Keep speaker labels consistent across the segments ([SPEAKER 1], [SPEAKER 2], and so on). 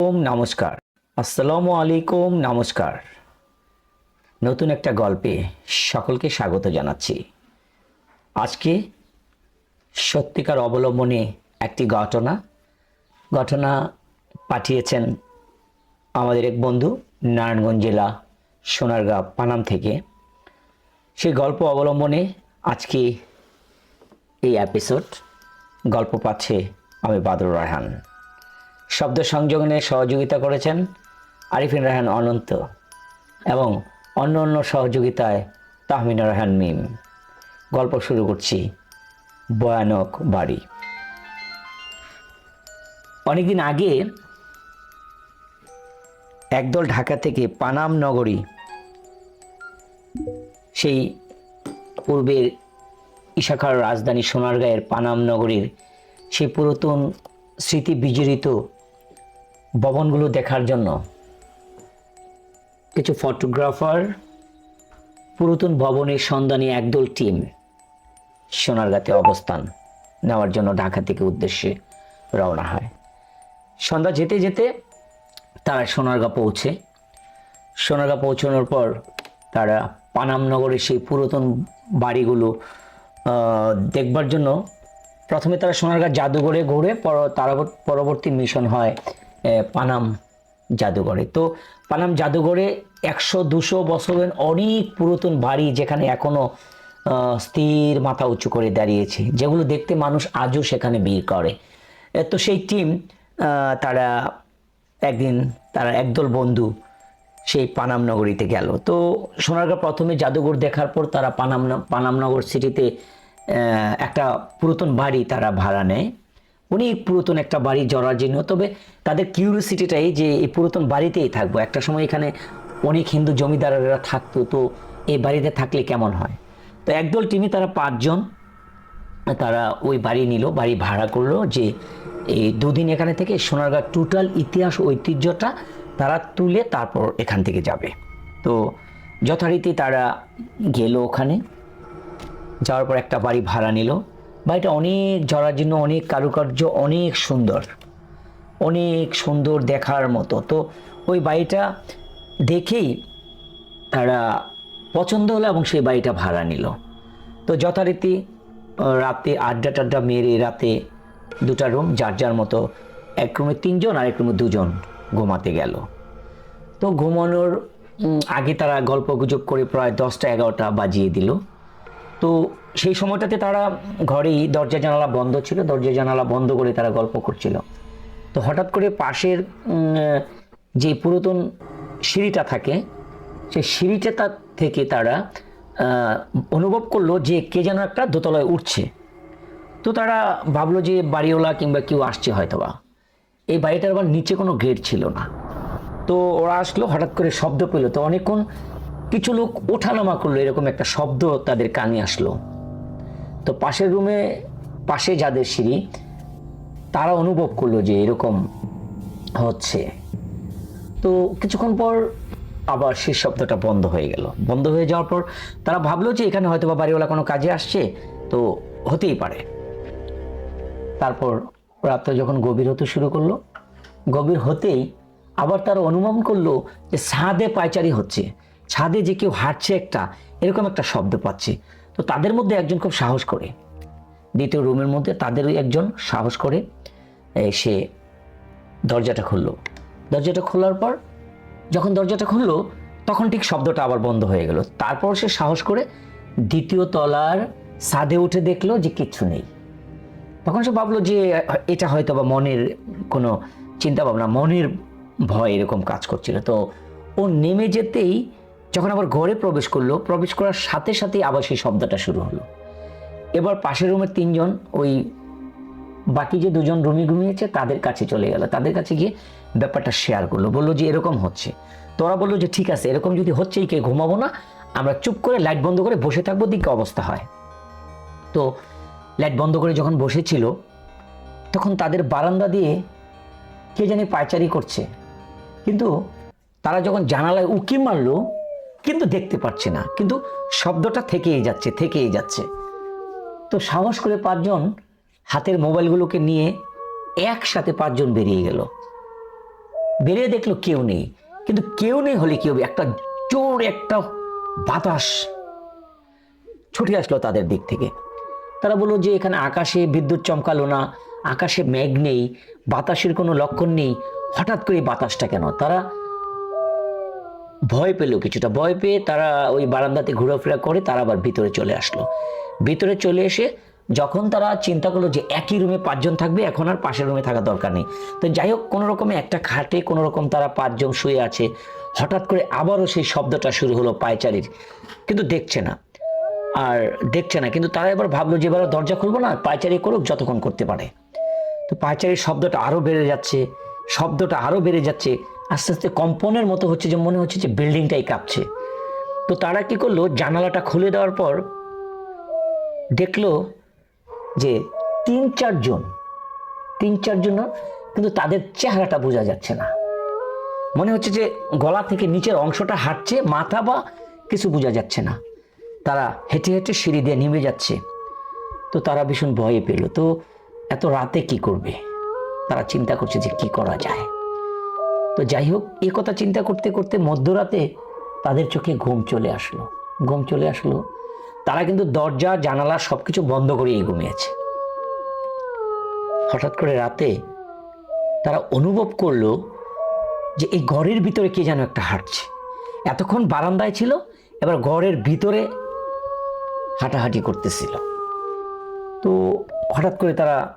[SPEAKER 1] ওম নমস্কার। আসসালামু আলাইকুম, নমস্কার। নতুন একটা গল্পে সকলকে স্বাগত জানাচ্ছি। আজকে সত্যিকার অবলম্বনে একটি ঘটনা ঘটনা পাঠিয়েছেন আমাদের এক বন্ধু নারায়ণগঞ্জ জেলা সোনারগাঁ, পানাম থেকে। সেই গল্প অবলম্বনে আজকে এই এপিসোড গল্প পাচ্ছে আমি বাদর রায়হান। শব্দ সংযোজনে সহযোগিতা করেছেন আরিফিন রায়হান অনন্ত এবং অন্য অন্য সহযোগিতায় তাহমিনা রায়হান মিম। গল্প শুরু করছি ভয়ানক বাড়ি। অনেকদিন আগে একদল ঢাকা থেকে পানাম নগরী সেই পূর্বের ইশাখার রাজধানী সোনারগাঁয়ের পানাম নগরীর সেই পুরাতন স্মৃতি বিজড়িত ভবনগুলো দেখার জন্য। কিছু ফটোগ্রাফার, পুরাতন ভবনের সন্ধানী একদল টিম সোনারগাঁতে অবস্থান নেওয়ার জন্য ঢাকা থেকে উদ্দেশ্যে রওনা হয়। সন্ধ্যা যেতে যেতে তারা সোনারগাঁ পৌঁছে। সোনারগাঁ পৌঁছানোর পর তারা পানামনগরের সেই পুরাতন বাড়িগুলো দেখবার জন্য প্রথমে তারা সোনারগাঁ জাদুঘরে ঘুরে পর তারা পরবর্তী মিশন হয় পানাম জাদুঘরে। তো পানাম জাদুঘরে একশো দুশো বছরের অনেক পুরাতন বাড়ি যেখানে এখনও আহ, স্থির মাথা উঁচু করে দাঁড়িয়েছে যেগুলো দেখতে মানুষ আজও সেখানে ভিড় করে। তো সেই টিম তারা একদিন তারা একদল বন্ধু সেই পানাম নগরীতে গেল। তো সোনারগাঁ প্রথমে জাদুঘর দেখার পর তারা পানাম পানামনগর সিটিতে একটা পুরাতন বাড়ি তারা ভাড়া নেয়। অনেক পুরাতন একটা বাড়ি জরাজীর্ণ তবে তাদের কিউরিয়াসিটিটাই যে এই পুরাতন বাড়িতেই থাকব। একটা সময় এখানে অনেক হিন্দু জমিদারেরা থাকতো, তো এই বাড়িতে থাকলে কেমন হয়? তো একদল টিমে তারা পাঁচজন, তারা ওই বাড়ি নিল, বাড়ি ভাড়া করল যে এই দুদিন এখানে থেকে সোনারগাঁ টোটাল ইতিহাস ঐতিহ্যটা তারা তুলে তারপর এখান থেকে যাবে। তো যথারীতি তারা গেল ওখানে, যাওয়ার পর একটা বাড়ি ভাড়া নিল। বাড়িটা অনেক জরাজীর্ণ, অনেক কারুকার্য, অনেক সুন্দর অনেক সুন্দর দেখার মতো। তো ওই বাড়িটা দেখেই তারা পছন্দ হলো এবং সেই বাড়িটা ভাড়া নিল। তো যথারীতি রাতে আড্ডা টাড্ডা মেরে রাতে দুটা রুম, যার যার মতো এক রুমে তিনজন আর এক রুমে দুজন ঘুমাতে গেল। তো ঘুমানোর আগে তারা গল্প গুজব করে প্রায় দশটা এগারোটা বাজিয়ে দিল। তো সেই সময়টাতে তারা ঘরেই দরজা জানালা বন্ধ ছিল, দরজা জানালা বন্ধ করে তারা গল্প করছিল। তো হঠাৎ করে পাশের যে পুরাতন সিঁড়িটা থাকে, সেই সিঁড়িটা তার থেকে তারা অনুভব করল যে কে যেন একটা দোতলায় উঠছে। তো তারা ভাবলো যে বাড়িওয়ালা কিংবা কেউ আসছে হয়তোবা। এই বাড়িটার আবার নিচে কোনো গেট ছিল না। তো ওরা আসলো, হঠাৎ করে শব্দ পেল। তো অনেকক্ষণ কিছু লোক ওঠানামা করল, এরকম একটা শব্দ তাদের কানে আসলো। তো পাশের রুমে পাশে যাদের সিঁড়ি, তারা অনুভব করল যে এরকম হচ্ছে। তো কিছুক্ষণ পর আবার সেই শব্দটা বন্ধ হয়ে গেল। বন্ধ হয়ে যাওয়ার পর তারা ভাবলো যে এখানে হয়তো বা বাড়িওয়ালা কোনো কাজে আসছে, তো হতেই পারে। তারপর রাত্রে যখন গভীর হতে শুরু করল, গভীর হতেই আবার তারা অনুমান করল যে ছাদে পায়চারি হচ্ছে। ছাদে যে কেউ হাঁটছে একটা, এরকম একটা শব্দ পাচ্ছে। তো তাদের মধ্যে একজন খুব সাহস করে। দ্বিতীয় রুমের মধ্যে তাদেরই একজন সাহস করে সে দরজাটা খুললো। দরজাটা খোলার পর যখন দরজাটা খুললো, তখন ঠিক শব্দটা আবার বন্ধ হয়ে গেল। তারপর সে সাহস করে দ্বিতীয় তলার ছাদে উঠে দেখল যে কিচ্ছু নেই। তখন সে ভাবলো যে, এটা হয়তো বা মনের কোনো চিন্তা ভাবনা মনের ভয় এরকম কাজ করছিল। তো ও নেমে যেতেই যখন আবার ঘরে প্রবেশ করল, প্রবেশ করার সাথে সাথেই আবার সেই শব্দটা শুরু হলো। এবার পাশের রুমের তিনজন, ওই বাকি যে দুজন রুমি ঘুমিয়েছে, তাদের কাছে চলে গেল। তাদের কাছে গিয়ে ব্যাপারটা শেয়ার করল। বলল যে, এরকম হচ্ছে। তোরা বলল যে, ঠিক আছে, এরকম যদি হচ্ছেই কে ঘুমাবো না, আমরা চুপ করে লাইট বন্ধ করে বসে থাকব দিকে অবস্থা হয়। তো লাইট বন্ধ করে যখন বসেছিল, তখন তাদের বারান্দা দিয়ে কে জানি পায়চারি করছে। কিন্তু তারা যখন জানালায় উকি মারলো কিন্তু দেখতে পাচ্ছে না। কিন্তু শব্দটা থেকেই যাচ্ছে থেকেই যাচ্ছে। তো সাহস করে পাঁচজন হাতের মোবাইলগুলোকে নিয়ে একসাথে পাঁচজন বেরিয়ে গেল। বেরিয়ে দেখল কেউ নেই। কিন্তু কেউ নেই হলে কি হবে? একটা জোর, একটা বাতাস ছুটে আসলো তাদের দিক থেকে। তারা বলল যে, এখানে আকাশে বিদ্যুৎ চমকালো না, আকাশে মেঘ নেই, বাতাসের কোনো লক্ষণ নেই। হঠাৎ করে বাতাসটা কেন? তারা ভয় পেল কিছুটা ভয় পেয়ে তারা ওই বারান্দাতে ঘোরাফেরা করে তারা আবার ভিতরে চলে আসলো। ভিতরে চলে এসে যখন তারা চিন্তা করল যে একই রুমে পাঁচজন থাকবে, এখন আর পাশের রুমে থাকা দরকার নেই। তো যাই হোক, কোনো রকমে একটা খাটে কোনো রকম তারা পাঁচজন শুয়ে আছে। হঠাৎ করে আবারও সেই শব্দটা শুরু হলো পায়চারির। কিন্তু দেখছে না। আর দেখছে না, কিন্তু তারা এবার ভাবলো যে এবার দরজা খুলবো না, পায়চারি করুক, যতক্ষণ করতে পারে। তো পায়চারির শব্দটা আরও বেড়ে যাচ্ছে, শব্দটা আরও বেড়ে যাচ্ছে। আস্তে আস্তে কম্পনের মতো হচ্ছে যে মনে হচ্ছে যে বিল্ডিংটাই কাঁপছে। তো তারা কি করল? জানালাটা খুলে দেওয়ার পর দেখল যে তিন চারজন তিন চারজন কিন্তু তাদের চেহারাটা বোঝা যাচ্ছে না। মনে হচ্ছে যে গলা থেকে নিচের অংশটা হাঁটছে, মাথা বা কিছু বোঝা যাচ্ছে না। তারা হেঁটে হেঁটে সিঁড়ি দিয়ে নেমে যাচ্ছে। তো তারা ভীষণ ভয়ে পেল। তো এত রাতে কি করবে? তারা চিন্তা করছে যে কি করা যায়? তো যাই হোক এই কথা চিন্তা করতে করতে মধ্যরাতে তাদের চোখে ঘুম চলে আসলো। ঘুম চলে আসলো। তারা কিন্তু দরজা, জানালা সবকিছু বন্ধ করেই ঘুমিয়েছে হঠাৎ করে রাতে তারা অনুভব করল যে এই ঘরের ভিতরে কে যেন একটা হাঁটছে। এতক্ষণ বারান্দায় ছিল, এবার ঘরের ভিতরে হাঁটাহাঁটি করতেছিল। তো হঠাৎ করে তারা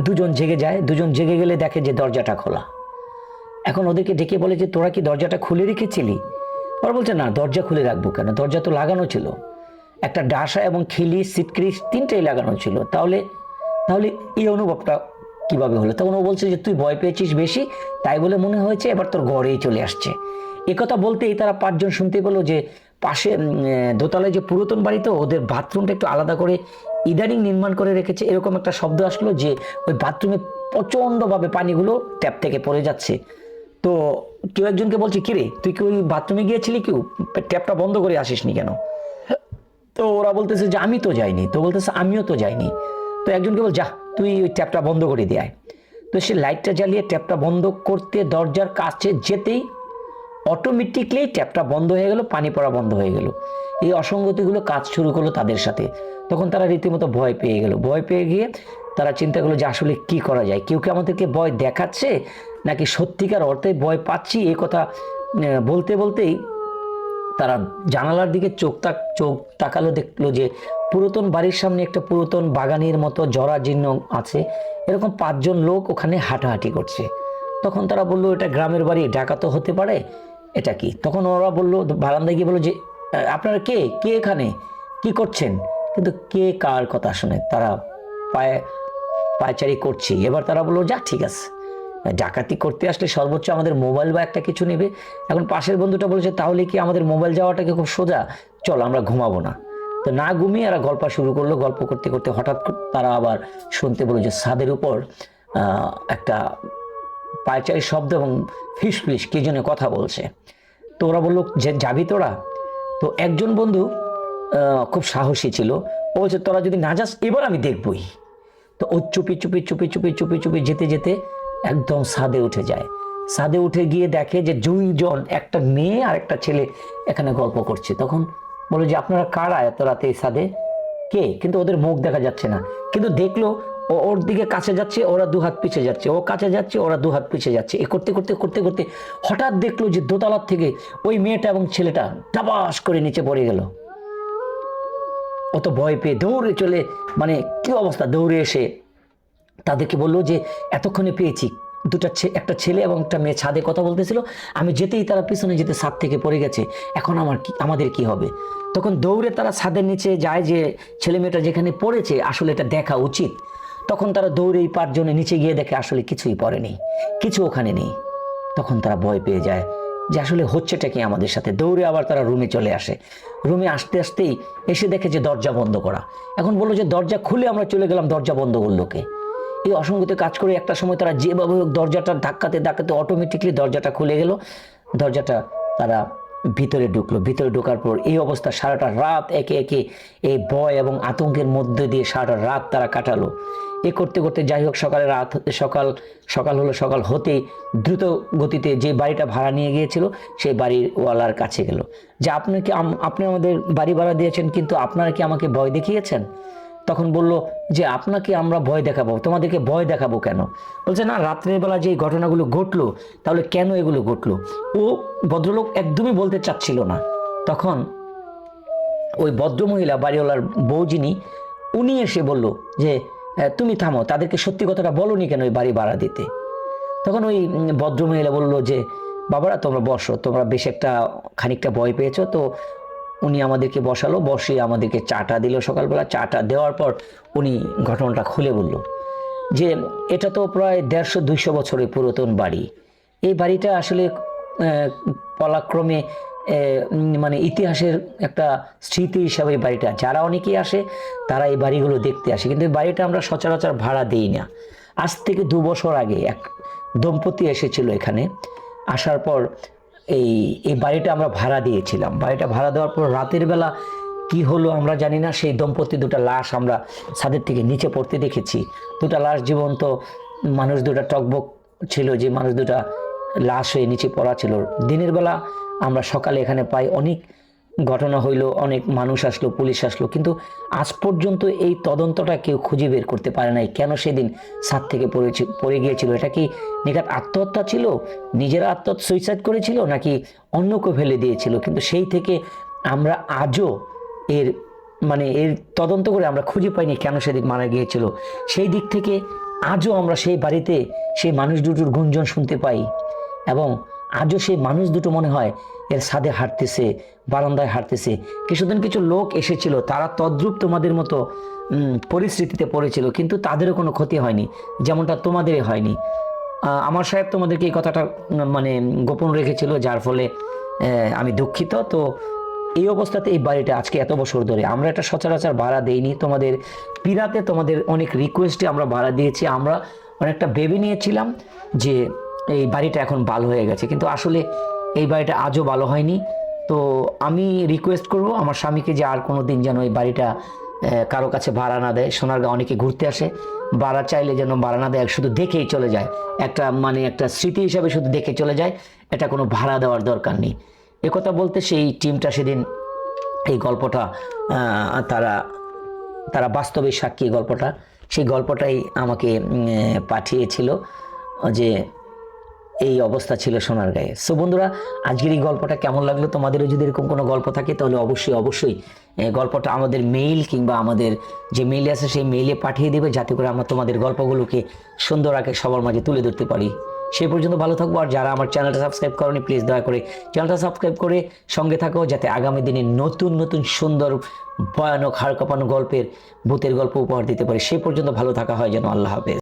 [SPEAKER 1] দুজন জেগে যায়। দুজন জেগে গেলে দেখে যে দরজাটা খোলা। এখন ওদেরকে ডেকে বলে যে, তোরা কি দরজাটা খুলে রেখেছিলি? ওরা বলছে, না, দরজা খুলে রাখব কেন? দরজা তো লাগানো ছিল। একটা ডাসা এবং খিলি, সিটক্রিস তিনটাই লাগানো ছিল। তাহলে তাহলে এই অনুভবটা কীভাবে হলো? তখন ও বলছে যে, তুই ভয় পেয়েছিস বেশি, তাই বলে মনে হয়েছে এবার তোর ঘরেই চলে আসছে। একথা বলতেই তারা পাঁচজন শুনতে পেল যে, পাশে দোতলায় যে পুরাতন বাড়ি, তো ওদের বাথরুমটা একটু আলাদা করে ইদানিং নির্মাণ করে রেখেছে। এরকম একটা শব্দ আসলো যে, ওই বাথরুমে প্রচণ্ডভাবে পানিগুলো ট্যাপ থেকে পড়ে যাচ্ছে। তো কেউ একজনকে বলছে, কিরে, তুই কি ওই বাথরুমে গিয়েছিলি কেউ? ট্যাপটা বন্ধ করে আসিসনি কেন? তো ওরা বলতেছে যে, আমি তো যাইনি। তো বলতেছে, আমিও তো যাইনি। তো একজনকে বল, যা, তুই ওই ট্যাপটা বন্ধ করে দেয় তো সে লাইটটা জ্বালিয়ে ট্যাপটা বন্ধ করতে দরজার কাছে যেতেই অটোমেটিকলি ট্যাপটা বন্ধ হয়ে গেল, পানি পড়া বন্ধ হয়ে গেল। এই অসঙ্গতিগুলো কাজ শুরু করল তাদের সাথে। তখন তারা রীতিমতো ভয় পেয়ে গেল। ভয় পেয়ে গিয়ে তারা চিন্তা করল যে, আসলে কি করা যায়? কেউ কি আমাদেরকে ভয় দেখাচ্ছে? নাকি সত্যিকার অর্থে ভয় পাচ্ছি? এ কথা বলতে বলতেই তারা জানালার দিকে চোখ তাক, চোখ তাকালো, দেখল যে পুরাতন বাড়ির সামনে একটা পুরাতন বাগানের মতো জরাজীর্ণ আছে। এরকম পাঁচজন লোক ওখানে হাঁটাহাঁটি করছে। তখন তারা বলল, এটা গ্রামের বাড়ি, ঢাকা তো হতে পারে। এটা কি? তখন ওরা বলল, বারান্দায় গিয়ে বলল যে আপনারা কে? কে এখানে? কি করছেন? কিন্তু কে কার কথা শুনে তারা পায়ে, পায়চারি করছি। এবার তারা বলল, যা, ঠিক আছে। ডাকাতি করতে আসলে সর্বোচ্চ আমাদের মোবাইল বা একটা কিছু নেবে। এখন পাশের বন্ধুটা বলেছে, তাহলে কি আমাদের মোবাইল যাওয়াটাকে খুব সোজা? চল, আমরা ঘুমাবো না। তো না ঘুমিয়ে এরা গল্প শুরু করল। গল্প করতে করতে হঠাৎ তারা আবার শুনতে বলল যে ছাদের উপর একটা পায়চারি শব্দ এবং ফিস ফিস, কে জন্য কথা বলছে। তো ওরা বলল, যে, যাবি তোরা? তো একজন বন্ধু খুব সাহসী ছিল। ও বলছে, তোরা যদি না যাস, এবার আমি দেখবই। তো ও চুপি চুপি চুপি চুপি চুপি চুপি যেতে যেতে একদম সাদে উঠে যায়। সাদে উঠে গিয়ে দেখে যে দুইজন, একটা মেয়ে আর একটা ছেলে এখানে গল্প করছে। তখন বলে যে, আপনারা কারা এত রাতে ছাদে কে? কিন্তু ওদের মুখ দেখা যাচ্ছে না। কিন্তু দেখল, ও, ওর দিকে কাছে যাচ্ছে, ওরা দু হাত পিছিয়ে যাচ্ছে। ও কাছে যাচ্ছে, ওরা দু হাত পিছিয়ে যাচ্ছে। এ করতে করতে করতে করতে হঠাৎ দেখল যে দোতলার থেকে ওই মেয়েটা এবং ছেলেটা ডাবাস করে নিচে পড়ে গেল। অত ভয় পেয়ে দৌড়ে চলে মানে কি অবস্থা? দৌড়ে এসে তাদেরকে বলল যে, এতক্ষণে পেয়েছি। দুটা একটা ছেলে এবং একটা মেয়ে ছাদে কথা বলতেছিল। আমি যেতেই তারা পিছনে যেতে ছাদ থেকে পড়ে গেছে। এখন আমার কি, আমাদের কি হবে? তখন দৌড়ে তারা ছাদের নিচে যায় যে, ছেলে মেয়েটা যেখানে পড়েছে, আসলে এটা দেখা উচিত। তখন তারা দৌড়ে এই পাঁচজনে নিচে গিয়ে দেখে, আসলে কিছুই পড়েনি কিছু ওখানে নেই। তখন তারা ভয় পেয়ে যায় যে, আসলে হচ্ছেটা কি আমাদের সাথে? দৌড়ে আবার তারা রুমে চলে আসে। রুমে আসতে আসতেই এসে দেখে যে, দরজা বন্ধ করা। এখন বলল যে, দরজা খুলে আমরা চলে গেলাম, দরজা বন্ধ করল কে? এই অসঙ্গতি কাজ করে একটা সময় তারা যেভাবে হোক দরজাটা ধাক্কাতে ধাক্কাতে অটোমেটিকলি দরজাটা খুলে গেল। দরজাটা তারা ভিতরে ঢুকলো। ভিতরে ঢোকার পর এই অবস্থা সারাটা রাত একে একে এই ভয় এবং আতঙ্কের মধ্যে দিয়ে সারাটা রাত তারা কাটালো। এ করতে করতে যাই হোক, সকালে রাত, সকাল সকাল হলো সকাল হতেই দ্রুত গতিতে যে বাড়িটা ভাড়া নিয়ে গিয়েছিল, সেই বাড়ির ওয়ালার কাছে গেল। যে আপনি কি আপনি আমাদের বাড়ি ভাড়া দিয়েছেন, কিন্তু আপনারা কি আমাকে ভয় দেখিয়েছেন? তখন বলল, যে আপনাকে আমরা ভয় দেখাবো। তোমাদেরকে ভয় দেখাবো কেন? বলছে, না, রাত্রের বেলা যে ঘটনাগুলো ঘটলো, তাহলে কেন এগুলো ঘটলো? ও ভদ্রলোক একদমই বলতে চাচ্ছিল না। তখন ওই ভদ্রমহিলা, বাড়িওয়ালার বউ যিনি উনি এসে বলল যে তুমি থামো, তাদেরকে সত্যি কথাটা বলনি কেন ওই বাড়ি ভাড়া দিতে? তখন ওই ভদ্রমহিলা বলল যে, বাবারা, তোমরা বসো, তোমরা বেশ একটা, খানিকটা ভয় পেয়েছ, তো উনি আমাদেরকে বসালো, বসিয়ে আমাদেরকে চাটা দিল। সকালবেলা চাটা দেওয়ার পর উনি ঘটনাটা খুলে বলল যে, এটা তো প্রায় দেড়শো দুইশো বছরের পুরাতন বাড়ি। এই বাড়িটা আসলে পলাক্রমে মানে ইতিহাসের একটা স্মৃতি হিসাবে এই বাড়িটা। যারা অনেকেই আসে, তারা এই বাড়িগুলো দেখতে আসে। কিন্তু এই বাড়িটা আমরা সচরাচর ভাড়া দিই না। আজ থেকে দু বছর আগে এক দম্পতি এসেছিল এখানে। আসার পর এই এই বাড়িটা আমরা ভাড়া দিয়েছিলাম। বাড়িটা ভাড়া দেওয়ার পর রাতের বেলা কি হলো আমরা জানি না, সেই দম্পতি দুটা লাশ আমরা ছাদের থেকে নিচে পড়তে দেখেছি। দুটা লাশ জীবন্ত, মানুষ দুটা টকবক ছিল যে মানুষ দুটা লাশ হয়ে নিচে পড়া ছিল। দিনের বেলা আমরা সকালে এখানে পাই অনেক ঘটনা হইল, অনেক মানুষ আসলো, পুলিশ আসলো, কিন্তু আজ পর্যন্ত এই তদন্তটা কেউ খুঁজে বের করতে পারে নাই। কেন সেদিন ছাদ থেকে পড়েছে পড়ে গিয়েছিল? এটা কি নিকাত আত্মহত্যা ছিল? নিজেরা আত্মহত্যা সুইসাইড করেছিল নাকি অন্য কেউ ফেলে দিয়েছিল? কিন্তু সেই থেকে আমরা আজও এর মানে এর তদন্ত করে আমরা খুঁজে পাইনি কেন সেদিন মারা গিয়েছিল। সেই দিক থেকে আজও আমরা সেই বাড়িতে সেই মানুষ দুটোর গুঞ্জন শুনতে পাই এবং আজও সেই মানুষ দুটো মনে হয় এর ছাদে হাঁটতেছে, বারান্দায় হাঁটতেছে। কিছুদিন কিছু লোক এসেছিল, তারা তদ্রূপ তোমাদের মতো পরিস্থিতিতে পড়েছিল, কিন্তু তাদেরও কোনো ক্ষতি হয়নি, যেমনটা তোমাদেরই হয়নি। আমার সাহেব তোমাদেরকে এই কথাটা মানে গোপন রেখেছিল, যার ফলে আমি দুঃখিত। তো এই অবস্থাতে এই বাড়িটা আজকে এত বছর ধরে, আমরা একটা সচরাচর ভাড়া দেইনি। তোমাদের পিরাতে তোমাদের অনেক রিকোয়েস্টে আমরা ভাড়া দিয়েছি। আমরা অনেকটা ভেবে নিয়েছিলাম যে এই বাড়িটা এখন ভালো হয়ে গেছে। কিন্তু আসলে এই বাড়িটা আজও ভালো হয়নি। তো আমি রিকোয়েস্ট করব, আমার স্বামীকে যে আর কোনো দিন যেন এই বাড়িটা কারও কাছে ভাড়া না দেয়। সোনারগাঁ অনেকে ঘুরতে আসে। ভাড়া চাইলে যেন ভাড়া না দেয় শুধু দেখেই চলে যায়। একটা মানে একটা স্মৃতি হিসাবে শুধু দেখে চলে যায়। এটা কোনো ভাড়া দেওয়ার দরকার নেই। একথা বলতে সেই টিমটা সেদিন এই গল্পটা তারা তারা বাস্তবে সাক্ষী গল্পটা। সেই গল্পটাই আমাকে পাঠিয়েছিল যে এই অবস্থা ছিল সোনার গায়ে। সো বন্ধুরা, আজকের এই গল্পটা কেমন লাগল? তোমাদেরও যদি এরকম কোনো গল্প থাকে, তাহলে অবশ্যই অবশ্যই গল্পটা আমাদের মেইল কিংবা আমাদের যে মেইলে আছে, সেই মেইলে পাঠিয়ে দেবে, যাতে করে আমরা তোমাদের গল্পগুলোকে সুন্দর আগে সবার মাঝে তুলে ধরতে পারি। সেই পর্যন্ত ভালো থাকব, আর যারা আমার চ্যানেলটা সাবস্ক্রাইব করনি প্লিজ দয়া করে চ্যানেলটা সাবস্ক্রাইব করে সঙ্গে থাকো, যাতে আগামী দিনে নতুন নতুন, সুন্দর, ভয়ানক, হাড় কাঁপানো গল্পের, ভূতের গল্প উপহার দিতে পারি। সেই পর্যন্ত ভালো থাকা হয় যেন। আল্লাহ হাফেজ।